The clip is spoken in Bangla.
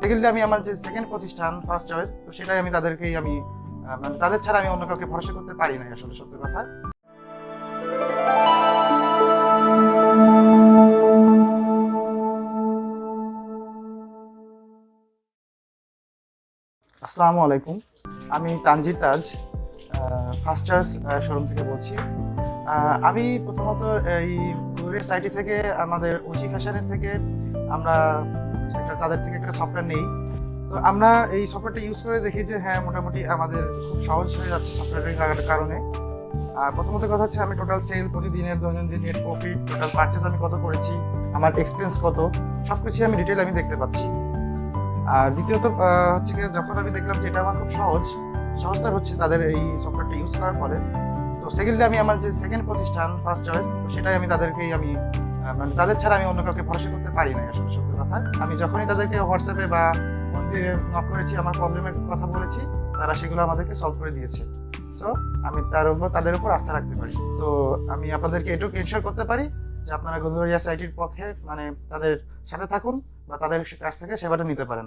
সেকেন্ডলি আমি আমার যে সেকেন্ড প্রতিষ্ঠান ফার্স্ট চয়েস তো সেটাই আমি তাদেরকেই আমি মানে তাদের ছাড়া আমি অন্য কাউকে ভরসা করতে পারি না আসলে সত্যি কথা। আসসালামু আলাইকুম। আমি Tanzir Taj first choice showroom থেকে বলছি। আমি প্রথমত এই কুরিয়ার সাইটি থেকে, আমাদের ওজি ফ্যাশনের থেকে, আমরা একটা, তাদের থেকে একটা সফটওয়্যার নেই। তো আমরা এই সফটওয়্যারটা ইউজ করে দেখি যে হ্যাঁ মোটামুটি আমাদের খুব সহজ হয়ে যাচ্ছে সফটওয়্যারের কারণে। আর প্রথমত কথা হচ্ছে, আমি টোটাল সেল প্রতিদিনের দৈনন্দিন নেট প্রফিট টোটাল পারচেস আমি কত করেছি, আমার এক্সপেন্স কত সব কিছুই আমি ডিটেল আমি দেখতে পাচ্ছি। আর দ্বিতীয়ত হচ্ছে যখন আমি দেখলাম যে এটা আমার খুব সহজ সহজতার হচ্ছে তাদের এই সফটওয়্যারটা ইউজ করার ফলে তো সেকেন্ডলি আমি আমার যে সেকেন্ড প্রতিষ্ঠান ফার্স্ট চয়েস তো সেটাই আমি তাদেরকেই আমি মানে তাদের ছাড়া আমি অন্য কাউকে ভরসা করতে পারি না আসলে সত্যি কথা। আমি যখনই তাদেরকে হোয়াটসঅ্যাপে বা ফোন দিয়ে নক করেছি, আমার প্রবলেমের কথা বলেছি, তারা সেগুলো আমাদেরকে সলভ করে দিয়েছে। সো আমি তার উপর, তাদের উপর আস্থা রাখতে পারি। তো আমি আপনাদেরকে এটুকু এনশোর করতে পারি যে আপনারা গন্ধরিয়া সাইটির পক্ষে মানে তাদের সাথে থাকুন বা তাদের কাছ থেকে সেবাটা নিতে পারেন।